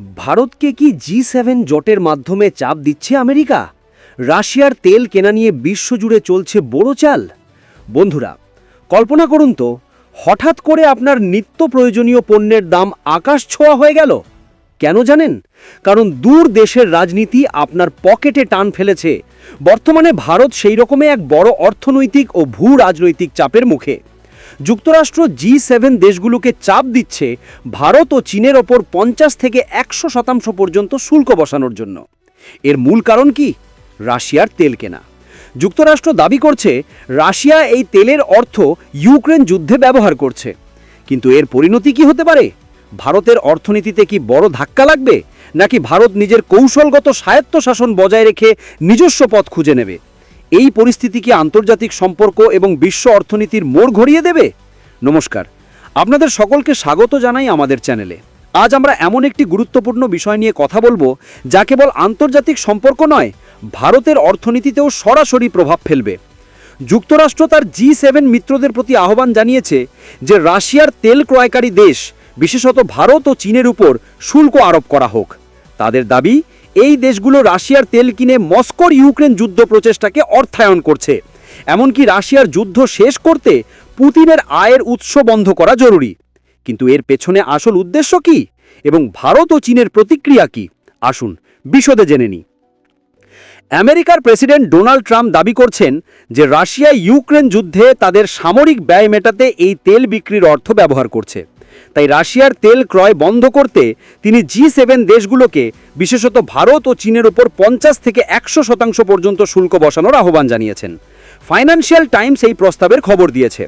ভারতকে কি G seven জোটের মাধ্যমে চাপ দিচ্ছে আমেরিকা? রাশিয়ার তেল কেনা নিয়ে বিশ্বজুড়ে চলছে বড় চাল? বন্ধুরা, কল্পনা করুন তো, হঠাৎ করে আপনার নিত্য প্রয়োজনীয় পণ্যের দাম আকাশ ছোঁয়া হয়ে গেল। কেন জানেন? কারণ দূর দেশের রাজনীতি আপনার পকেটে টান ফেলেছে। বর্তমানে ভারত সেই রকমে এক বড় অর্থনৈতিক ও ভূ রাজনৈতিক চাপের মুখে। যুক্তরাষ্ট্র জি সেভেন দেশগুলোকে চাপ দিচ্ছে ভারত ও চীনের ওপর পঞ্চাশ থেকে একশো শতাংশ পর্যন্ত শুল্ক বসানোর জন্য। এর মূল কারণ কি? রাশিয়ার তেল কেনা। যুক্তরাষ্ট্র দাবি করছে, রাশিয়া এই তেলের অর্থ ইউক্রেন যুদ্ধে ব্যবহার করছে। কিন্তু এর পরিণতি কি হতে পারে? ভারতের অর্থনীতিতে কি বড় ধাক্কা লাগবে? নাকি ভারত নিজের কৌশলগত স্বায়ত্তশাসন বজায় রেখে নিজস্ব পথ খুঁজে নেবে? এই পরিস্থিতি কি আন্তর্জাতিক সম্পর্ক এবং বিশ্ব অর্থনীতির মোড় ঘুরিয়ে দেবে? নমস্কার। আপনাদের সকলকে স্বাগত জানাই আমাদের চ্যানেলে। আজ আমরা এমন একটি গুরুত্বপূর্ণ বিষয় নিয়ে কথা বলব, যা কেবল আন্তর্জাতিক সম্পর্ক নয়, ভারতের অর্থনীতিতেও সরাসরি প্রভাব ফেলবে। যুক্তরাষ্ট্র তার জি সেভেন মিত্রদের প্রতি আহ্বান জানিয়েছে যে রাশিয়ার তেল ক্রয়কারী দেশ, বিশেষত ভারত ও চীনের উপর শুল্ক আরোপ করা হোক। তাদের দাবি এই দেশগুলো রাশিয়ার তেল কিনে মস্কোর ইউক্রেন যুদ্ধ প্রচেষ্টাকে অর্থায়ন করছে। এমনকি রাশিয়ার যুদ্ধ শেষ করতে পুতিনের আয়ের উৎস বন্ধ করা জরুরি। কিন্তু এর পেছনে আসল উদ্দেশ্য কি? এবং ভারত ও চীনের প্রতিক্রিয়া কি? আসুন বিশদে জেনে নিই। আমেরিকার প্রেসিডেন্ট ডোনাল্ড ট্রাম্প দাবি করছেন যে রাশিয়া ইউক্রেন যুদ্ধে তাদের সামরিক ব্যয় মেটাতে এই তেল বিক্রির অর্থ ব্যবহার করছে। তাই রাশিয়ার তেল ক্রয় বন্ধ করতে তিনি জি সেভেন দেশগুলোকে, বিশেষত ভারত ও চীনের উপর পঞ্চাশ থেকে একশো শতাংশ পর্যন্ত শুল্ক বসানোর আহ্বান জানিয়েছেন। ফাইন্যান্সিয়াল টাইমস এই প্রস্তাবের খবর দিয়েছে।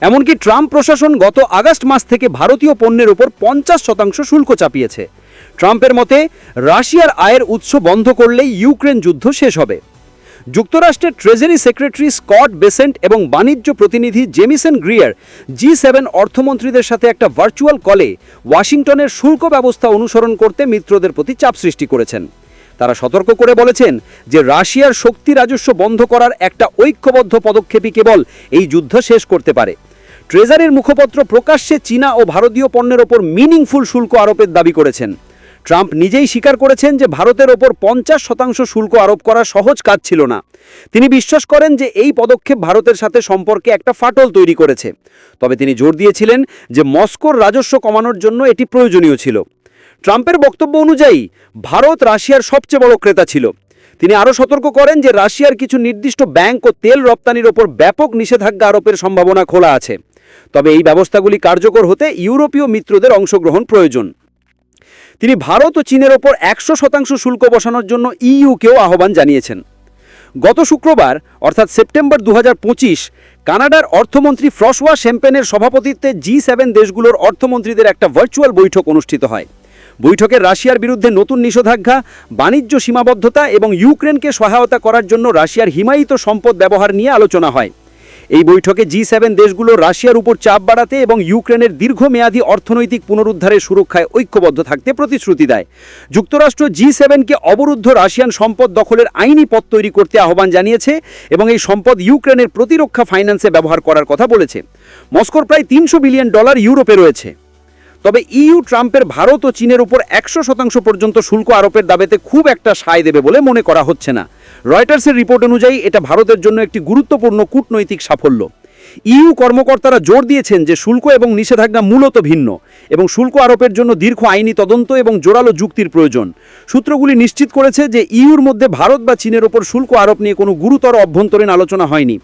এমনকি ট্রাম্প প্রশাসন গত আগস্ট মাস থেকে ভারতীয় পণ্যের উপর পঞ্চাশ শতাংশ শুল্ক চাপিয়েছে। ট্রাম্পের মতে, রাশিয়ার আয়ের উৎস বন্ধ করলেই ইউক্রেন যুদ্ধ শেষ হবে। যুক্তরাষ্ট্রের ট্রেজারি সেক্রেটারি স্কট বেসেন্ট এবং বাণিজ্য প্রতিনিধি জেমিসন গ্রিয়ার জি সেভেন অর্থমন্ত্রীদের সাথে একটা ভার্চুয়াল কলে ওয়াশিংটনের শুল্ক ব্যবস্থা অনুসরণ করতে মিত্রদের প্রতি চাপ সৃষ্টি করেছেন। তারা সতর্ক করে বলেছেন যে রাশিয়ার শক্তি রাজস্ব বন্ধ করার একটা ঐক্যবদ্ধ পদক্ষেপই কেবল এই যুদ্ধ শেষ করতে পারে। ট্রেজারির মুখপত্র প্রকাশ্যে চীনা ও ভারতীয় পণ্যের ওপর মিনিংফুল শুল্ক আরোপের দাবি করেছেন। ট্রাম্প নিজেই স্বীকার করেছেন যে ভারতের ওপর পঞ্চাশ শতাংশ শুল্ক আরোপ করা সহজ কাজ ছিল না। তিনি বিশ্বাস করেন যে এই পদক্ষেপ ভারতের সাথে সম্পর্কে একটা ফাটল তৈরি করেছে। তবে তিনি জোর দিয়েছিলেন যে মস্কোর রাজস্ব কমানোর জন্য এটি প্রয়োজনীয় ছিল। ট্রাম্পের বক্তব্য অনুযায়ী, ভারত রাশিয়ার সবচেয়ে বড় ক্রেতা ছিল। তিনি আরও সতর্ক করেন যে রাশিয়ার কিছু নির্দিষ্ট ব্যাংক ও তেল রপ্তানির ওপর ব্যাপক নিষেধাজ্ঞা আরোপের সম্ভাবনা খোলা আছে। তবে এই ব্যবস্থাগুলি কার্যকর হতে ইউরোপীয় মিত্রদের অংশগ্রহণ প্রয়োজন। তিনি ভারত ও চীনের ওপর একশো শতাংশ শুল্ক বসানোর জন্য ইইউকেও আহ্বান জানিয়েছেন। গত শুক্রবার, অর্থাৎ সেপ্টেম্বর দু হাজার পঁচিশ, কানাডার অর্থমন্ত্রী ফ্রসওয়া শ্যাম্পেনের সভাপতিত্বে জি সেভেন দেশগুলোর অর্থমন্ত্রীদের একটা ভার্চুয়াল বৈঠক অনুষ্ঠিত হয়। বৈঠকে রাশিয়ার বিরুদ্ধে নতুন নিষেধাজ্ঞা, বাণিজ্য সীমাবদ্ধতা এবং ইউক্রেনকে সহায়তা করার জন্য রাশিয়ার হিমায়িত সম্পদ ব্যবহার নিয়ে আলোচনা হয়। এই বৈঠকে জি সেভেন দেশগুলো রাশিয়ার উপর চাপ বাড়াতে এবং ইউক্রেনের দীর্ঘমেয়াদী অর্থনৈতিক পুনরুদ্ধারের সুরক্ষায় ঐক্যবদ্ধ থাকতে প্রতিশ্রুতি দেয়। যুক্তরাষ্ট্র জি সেভেনকে অবরুদ্ধ রাশিয়ান সম্পদ দখলের আইনি পথ তৈরি করতে আহ্বান জানিয়েছে এবং এই সম্পদ ইউক্রেনের প্রতিরক্ষা ফাইন্যান্সে ব্যবহার করার কথা বলেছে। মস্কোর প্রায় তিনশো বিলিয়ন ডলার ইউরোপে রয়েছে। তবে ইইউ ট্রাম্পের ভারত ও চীনের উপর একশো শতাংশ পর্যন্ত শুল্ক আরোপের দাবিতে খুব একটা সায় দেবে বলে মনে করা হচ্ছে না। রয়টার্সের রিপোর্ট অনুযায়ী এটা ভারতের জন্য একটি গুরুত্বপূর্ণ কূটনৈতিক সাফল্য। ইইউ কর্মকর্তারা জোর দিয়েছেন যে শুল্ক এবং নিষেধাজ্ঞা মূলত ভিন্ন এবং শুল্ক আরোপের জন্য দীর্ঘ আইনি তদন্ত এবং জোরালো যুক্তির প্রয়োজন। সূত্রগুলি নিশ্চিত করেছে যে ইইউর মধ্যে ভারত বা চীনের ওপর শুল্ক আরোপ নিয়ে কোনো গুরুতর অভ্যন্তরীণ আলোচনা হয়নি।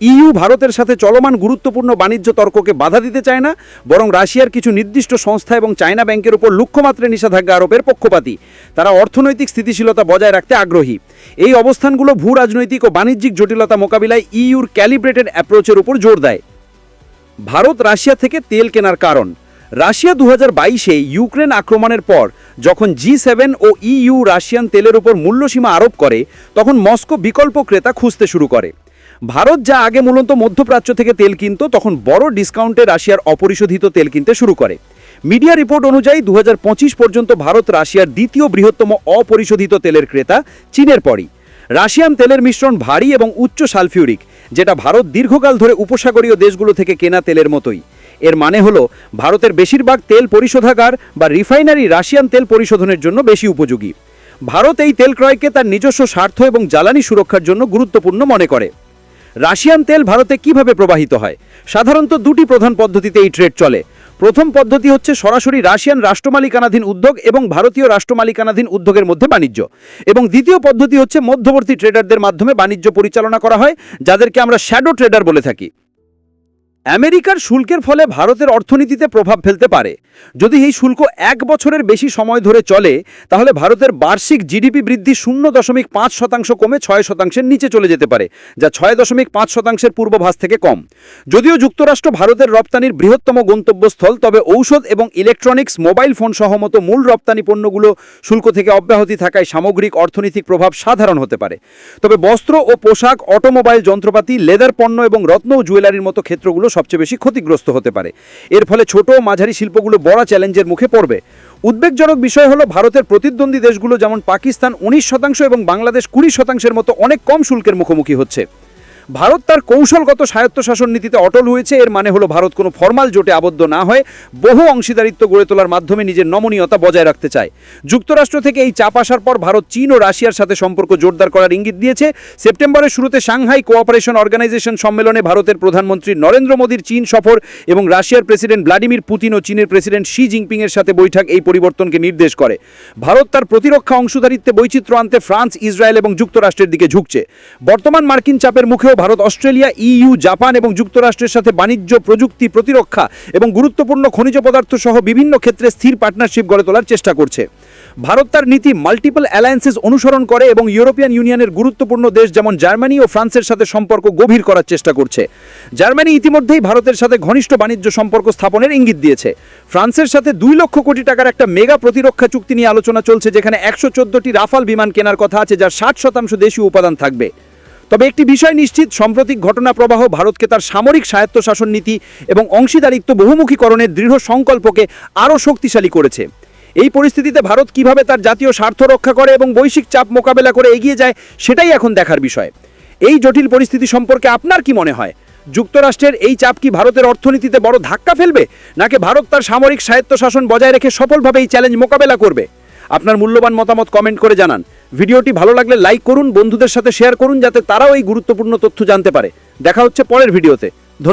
ইইউ ভারতের সাথে চলমান গুরুত্বপূর্ণ বাণিজ্য তর্ককে বাধা দিতে চায় না, বরং রাশিয়ার কিছু নির্দিষ্ট সংস্থা এবং চায়না ব্যাংকের উপর লক্ষ্যমাত্রে নিষেধাজ্ঞা আরোপের পক্ষপাতী। তারা অর্থনৈতিক স্থিতিশীলতা বজায় রাখতে আগ্রহী। এই অবস্থানগুলো ভূ রাজনৈতিক ও বাণিজ্যিক জটিলতা মোকাবিলায় ইইউর ক্যালিব্রেটেড অ্যাপ্রোচের উপর জোর দেয়। ভারত রাশিয়া থেকে তেল কেনার কারণ। রাশিয়া দু হাজার বাইশে ইউক্রেন আক্রমণের পর, যখন জি সেভেন ও ইইউ রাশিয়ান তেলের উপর মূল্যসীমা আরোপ করে, তখন মস্কো বিকল্প ক্রেতা খুঁজতে শুরু করে। ভারত যা আগে মূলত মধ্যপ্রাচ্য থেকে তেল কিনত, তখন বড় ডিসকাউন্টে রাশিয়ার অপরিশোধিত তেল কিনতে শুরু করে। মিডিয়া রিপোর্ট অনুযায়ী দু হাজার পঁচিশ পর্যন্ত ভারত রাশিয়ার দ্বিতীয় বৃহত্তম অপরিশোধিত তেলের ক্রেতা চীনের পরই। রাশিয়ান তেলের মিশ্রণ ভারী এবং উচ্চ সালফিউরিক, যেটা ভারত দীর্ঘকাল ধরে উপসাগরীয় দেশগুলো থেকে কেনা তেলের মতোই। এর মানে হলো, ভারতের বেশিরভাগ তেল পরিশোধাগার বা রিফাইনারি রাশিয়ান তেল পরিশোধনের জন্য বেশি উপযোগী। ভারত এই তেল ক্রয়কে তার নিজস্ব স্বার্থ এবং জ্বালানি সুরক্ষার জন্য গুরুত্বপূর্ণ মনে করে। রাশিয়ান তেল ভারতে কীভাবে প্রবাহিত হয়? সাধারণত দুটি প্রধান পদ্ধতিতে এই ট্রেড চলে। প্রথম পদ্ধতি হচ্ছে সরাসরি রাশিয়ান রাষ্ট্রমালিকানাধীন উদ্যোগ এবং ভারতীয় রাষ্ট্রমালিকানাধীন উদ্যোগের মধ্যে বাণিজ্য। এবং দ্বিতীয় পদ্ধতি হচ্ছে মধ্যবর্তী ট্রেডারদের মাধ্যমে বাণিজ্য পরিচালনা করা হয়, যাদেরকে আমরা শ্যাডো ট্রেডার বলে থাকি। আমেরিকার শুল্কের ফলে ভারতের অর্থনীতিতে প্রভাব ফেলতে পারে। যদি এই শুল্ক এক বছরের বেশি সময় ধরে চলে, তাহলে ভারতের বার্ষিক জিডিপি বৃদ্ধি শূন্য দশমিক পাঁচ শতাংশ কমে ছয় শতাংশের নিচে চলে যেতে পারে, যা ছয় দশমিক পাঁচ শতাংশের পূর্বভাস থেকে কম। যদিও যুক্তরাষ্ট্র ভারতের রপ্তানির বৃহত্তম গন্তব্যস্থল, তবে ঔষধ এবং ইলেকট্রনিক্স, মোবাইল ফোন সহ মতো মূল রপ্তানি পণ্যগুলো শুল্ক থেকে অব্যাহতি থাকায় সামগ্রিক অর্থনৈতিক প্রভাব সাধারণ হতে পারে। তবে বস্ত্র ও পোশাক, অটোমোবাইল যন্ত্রপাতি, লেদার পণ্য এবং রত্ন ও জুয়েলারির মতো ক্ষেত্রগুলো সবচেয়ে বেশি ক্ষতিগ্রস্ত হতে পারে। এর ফলে ছোট ও মাঝারি শিল্পগুলো বড় চ্যালেঞ্জের মুখে পড়বে। উদ্বেগজনক বিষয় হলো ভারতের প্রতিদ্বন্দ্বী দেশগুলো যেমন পাকিস্তান উনিশ শতাংশ এবং বাংলাদেশ কুড়ি শতাংশের মতো অনেক কম শুল্কের মুখোমুখি হচ্ছে। ভারত তার কৌশলগত স্বায়ত্তশাসন নীতিতে অটল হয়েছে। এর মানে হলো ভারত কোনো ফরমাল জোটে আবদ্ধ না হয়ে বহু অংশীদারিত্ব গড়ে তোলার মাধ্যমে নিজের নমনীয়তা বজায় রাখতে চায়। যুক্তরাষ্ট্র থেকে এই চাপ আসার পর ভারত চীন ও রাশিয়ার সাথে সম্পর্ক জোরদার করার ইঙ্গিত দিয়েছে। সেপ্টেম্বরের শুরুতে সাংহাই কোঅপারেশন অর্গানাইজেশন সম্মেলনে ভারতের প্রধানমন্ত্রী নরেন্দ্র মোদীর চীন সফর এবং রাশিয়ার প্রেসিডেন্ট ভ্লাদিমির পুতিন ও চীনের প্রেসিডেন্ট শি জিনপিং এর সাথে বৈঠক এই পরিবর্তনকে নির্দেশ করে। ভারত তার প্রতিরক্ষা অংশীদারিত্বে বৈচিত্র্য আনতে ফ্রান্স, ইসরায়েল এবং যুক্তরাষ্ট্রের দিকে ঝুঁকছে। বর্তমান মার্কিন চাপের মুখেও ভারত, অস্ট্রেলিয়া ইইউ জাপান এবং যুক্তরাষ্ট্রের সাথে বাণিজ্য, প্রযুক্তি, প্রতিরক্ষা এবং গুরুত্বপূর্ণ খনিজ পদার্থ সহ বিভিন্ন ক্ষেত্রে স্থির পার্টনারশিপ গড়ে তোলার চেষ্টা করছে। ভারত তার নীতি মাল্টিপল অ্যালায়েন্সেস অনুসরণ করে এবং ইউরোপিয়ান ইউনিয়নের গুরুত্বপূর্ণ দেশ যেমন জার্মানি ও ফ্রান্সের সাথে সম্পর্ক গভীর করার চেষ্টা করছে। জার্মানি ইতিমধ্যেই ভারতের সাথে ঘনিষ্ঠ বাণিজ্য সম্পর্ক স্থাপনের ইঙ্গিত দিয়েছে। ফ্রান্সের সাথে দুই লক্ষ কোটি টাকার একটা মেগা প্রতিরক্ষা চুক্তি নিয়ে আলোচনা চলছে যেখানে একশো চোদ্দটি রাফাল বিমান কেনার কথা আছে, যার ষাট শতাংশ দেশীয় উপাদান থাকবে। তবে একটি বিষয় নিশ্চিত, সাম্প্রতিক ঘটনা প্রবাহ ভারতকে তার সামরিক স্বায়ত্তশাসন নীতি এবং অংশীদারিত্ব বহুমুখীকরণের দৃঢ় সংকল্পকে আরও শক্তিশালী করেছে। এই পরিস্থিতিতে ভারত কীভাবে তার জাতীয় স্বার্থ রক্ষা করে এবং বৈশ্বিক চাপ মোকাবেলা করে এগিয়ে যায়, সেটাই এখন দেখার বিষয়। এই জটিল পরিস্থিতি সম্পর্কে আপনার কি মনে হয়? যুক্তরাষ্ট্রের এই চাপ কি ভারতের অর্থনীতিতে বড় ধাক্কা ফেলবে, নাকি ভারত তার সামরিক স্বায়ত্তশাসন বজায় রেখে সফলভাবে এই চ্যালেঞ্জ মোকাবেলা করবে? আপনার মূল্যবান মতামত কমেন্ট করে জানান। ভিডিওটি ভালো লাগলে লাইক করুন, বন্ধুদের সাথে শেয়ার করুন, যাতে তারাও এই গুরুত্বপূর্ণ তথ্য জানতে পারে। দেখা হচ্ছে পরের ভিডিওতে।